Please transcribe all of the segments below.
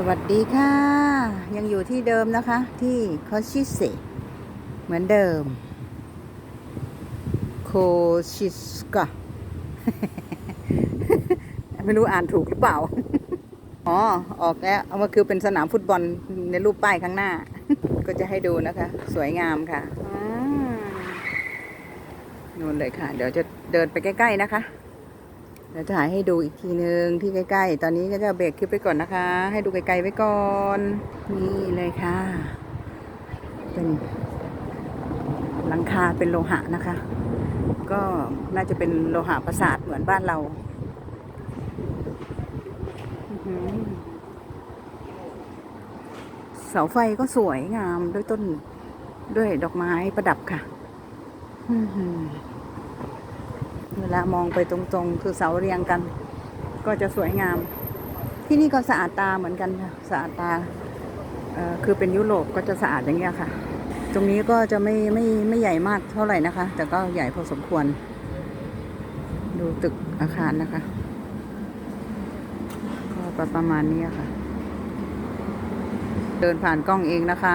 สวัสดีค่ะ ยังอยู่ที่เดิมนะคะ ที่คอชิเซเหมือนเดิม โคชิสกะไม่รู้อ่านถูกหรือเปล่า อ๋อ ออกแล้วเอามาคือเป็นสนามฟุตบอลในรูปป้ายข้างหน้า ก็จะให้ดูนะคะ สวยงามค่ะนู่นเลยค่ะ เดี๋ยวจะเดินไปใกล้ ๆ นะคะ เดี๋ยวจะถ่ายให้ดูอีกทีนึงที่ใกล้ๆ ตอนนี้ก็จะเบรกคลิปไปก่อนนะคะ ให้ดูไกลๆไว้ก่อน นี่เลยค่ะ เป็นหลังคาเป็นโลหะนะคะ ก็น่าจะเป็นโลหะประสาทเหมือนบ้านเราเสาไฟก็สวยงามด้วยต้นด้วยดอกไม้ประดับค่ะ อื เวลามองไปตรงๆ คือเสาเรียงกัน ก็จะสวยงาม ที่นี่ก็สะอาดตาเหมือนกันค่ะสะอาดตาคือเป็นยุโรปก็จะสะอาดอย่างเงี้ยค่ะ ตรงนี้ก็จะไม่ไม่ไม่ใหญ่มากเท่าไหร่นะคะ แต่ก็ใหญ่พอสมควร ดูตึกอาคารนะคะ ก็ประมาณนี้ค่ะ เดินผ่านกล้องเองนะคะ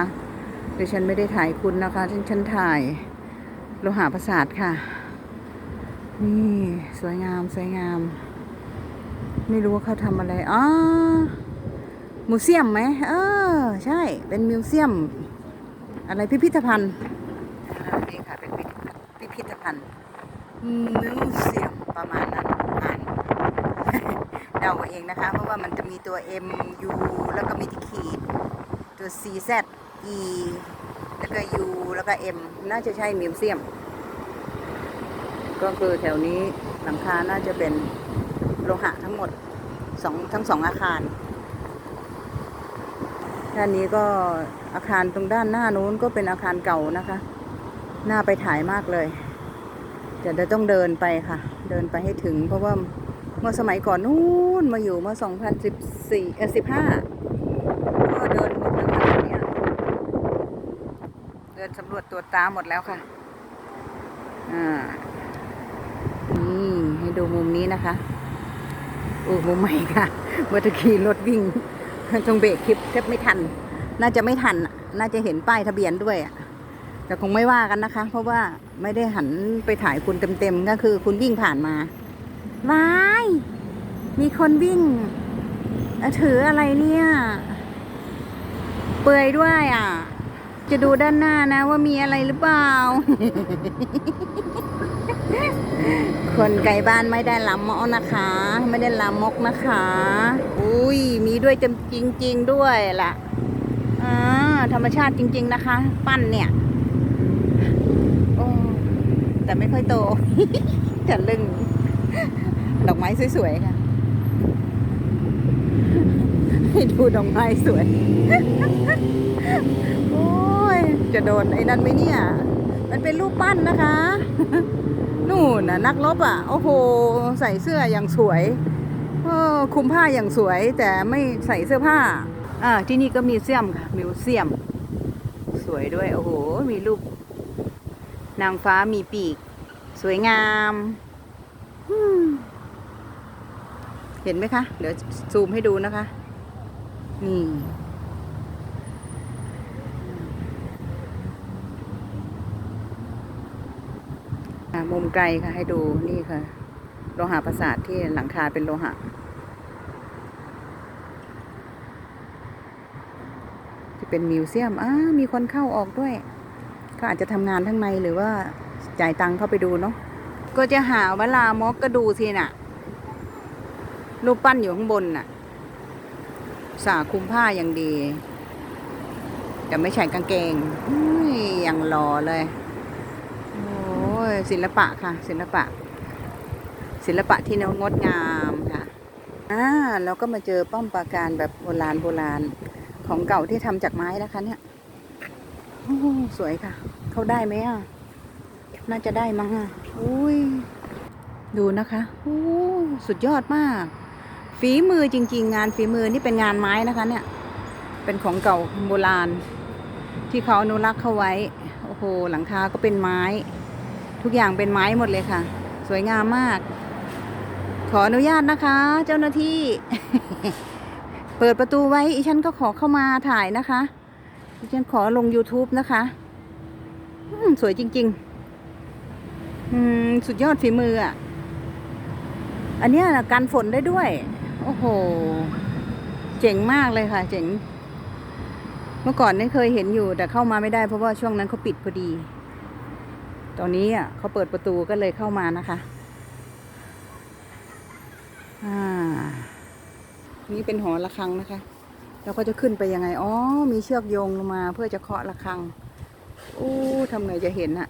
ดิฉันไม่ได้ถ่ายคุณนะคะฉันฉันถ่ายโลหะประสาทค่ะ นี่สวยงามสวยงาม ไม่รู้ว่าเขาทำอะไรอ๋อมิวเซียมไหมเออ ใช่ เป็นมิวเซียม อะไรพิพิธภัณฑ์อ่านี่ค่ะ เป็นพิพิธภัณฑ์มิวเซียมประมาณนั้นอ่านเดาเอาเองนะคะ เพราะว่ามันจะมีตัว M U แล้วก็มีที่ขีด ตัว C Z E แล้วก็ U แล้วก็ M น่าจะใช่มิวเซียม ก็คือแถวนี้หลังคาน่าจะเป็นโลหะทั้งหมดสองทั้งสองอาคาร ด้านนี้ก็อาคารตรงด้านหน้านู้นก็เป็นอาคารเก่านะคะ หน้าไปถ่ายมากเลยเดี๋ยวจะต้องเดินไปค่ะ เดินไปให้ถึง เพราะว่าเมื่อสมัยก่อนนู้นมาอยู่เมื่อ 2014เออ15 ก็เดินหมดแล้วค่ะตรงเนี้ยเดินสำรวจตัวตาหมดแล้วค่ะ อ่า ดูมุมนี้นะคะโอ้มุมใหม่ค่ะ เมื่อตะกี้รถวิ่งตรงเบรกคลิปแทบไม่ทัน น่าจะไม่ทัน น่าจะเห็นป้ายทะเบียนด้วยอะแต่คงไม่ว่ากันนะคะ เพราะว่าไม่ได้หันไปถ่ายคุณเต็มๆก็คือคุณวิ่งผ่านมาวายมีคนวิ่ง ถืออะไรเนี่ย เปลือยด้วยอะ จะดูด้านหน้านะว่ามีอะไรหรือเปล่า คนไกลบ้านไม่ได้ลำมกนะคะ ไม่ได้ลำมกนะคะ อุ้ยมีด้วยจำจริงด้วยล่ะอ่าธรรมชาติจริง ๆนะคะ ปั้นเนี่ยโอ้แต่ไม่ค่อยโตจะลึงดอกไม้สวยๆค่ะให้ดูดอกไม้สวย โอ้ย จะโดนไอ้นั่นไหมเนี่ย มันเป็นรูปปั้นนะคะ นู่นน่ะนักรบอะ โอ้โห ใส่เสื้ออย่างสวยเออคลุมผ้าอย่างสวย แต่ไม่ใส่เสื้อผ้า อ่า ที่นี่ก็มีเซียมค่ะมิวเซียม สวยด้วย โอ้โห มีรูป นางฟ้ามีปีก สวยงามอืมเห็นไหมคะ เดี๋ยวซูมให้ดูนะคะ นี่ มุมไกลค่ะ ให้ดูนี่ค่ะ โลหะประสาทที่หลังคาเป็นโลหะ ที่เป็นมิวเซียมอ้ามีคนเข้าออกด้วยเขาอาจจะทำงานทั้งในหรือว่าจ่ายตังค์เข้าไปดูเนาะก็จะหาเวลามอกก็ดูสิน่ะ รูปปั้นอยู่ข้างบนน่ะ สาคุมผ้าอย่างดี แต่ไม่ใส่กางเกงอย่างหล่อเลย ศิลปะค่ะ ศิลปะ ศิลปะที่งดงามค่ะอ่าแล้วก็มาเจอป้อมปราการแบบโบราณโบราณของเก่าที่ทำจากไม้นะคะ เนี่ยโอ้สวยค่ะ เขาได้ไหมอะ น่าจะได้มั้งอะอุ้ยดูนะคะโอ้สุดยอดมาก ฝีมือจริง ๆ งานฝีมือนี่เป็นงานไม้นะคะ เนี่ย เป็นของเก่าโบราณ ที่เขาอนุรักษ์เข้าไว้ โอ้โห หลังคาก็เป็นไม้ ทุกอย่างเป็นไม้หมดเลยค่ะ สวยงามมาก ขออนุญาตนะคะ เจ้าหน้าที่ เปิดประตูไว้อีฉันก็ขอเข้ามาถ่ายนะคะอีฉันขอลง YouTube นะคะสวยจริง ๆ สุดยอดฝีมืออะ อันนี้นะกันฝนได้ด้วย โอ้โห เจ๋งมากเลยค่ะ เจ๋ง เมื่อก่อนนี่เคยเห็นอยู่แต่เข้ามาไม่ได้เพราะว่าช่วงนั้นเขาปิดพอดี ตอนนี้อะเขาเปิดประตูก็เลยเข้ามานะคะ อ่า นี่เป็นหอระฆังนะคะ แล้วก็จะขึ้นไปยังไง อ๋อ มีเชือกโยงลงมาเพื่อจะเคาะระฆังอู้ทำไงจะเห็นอะ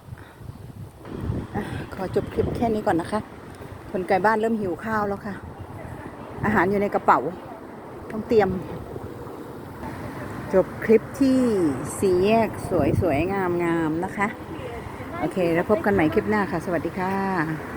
อะขอจบคลิปแค่นี้ก่อนนะคะ คนไกลบ้านเริ่มหิวข้าวแล้วค่ะ อาหารอยู่ในกระเป๋า ต้องเตรียม จบคลิปที่สีแยกสวยสวยงามงามๆนะคะ โอเค แล้วพบกันใหม่คลิปหน้าค่ะ สวัสดีค่ะ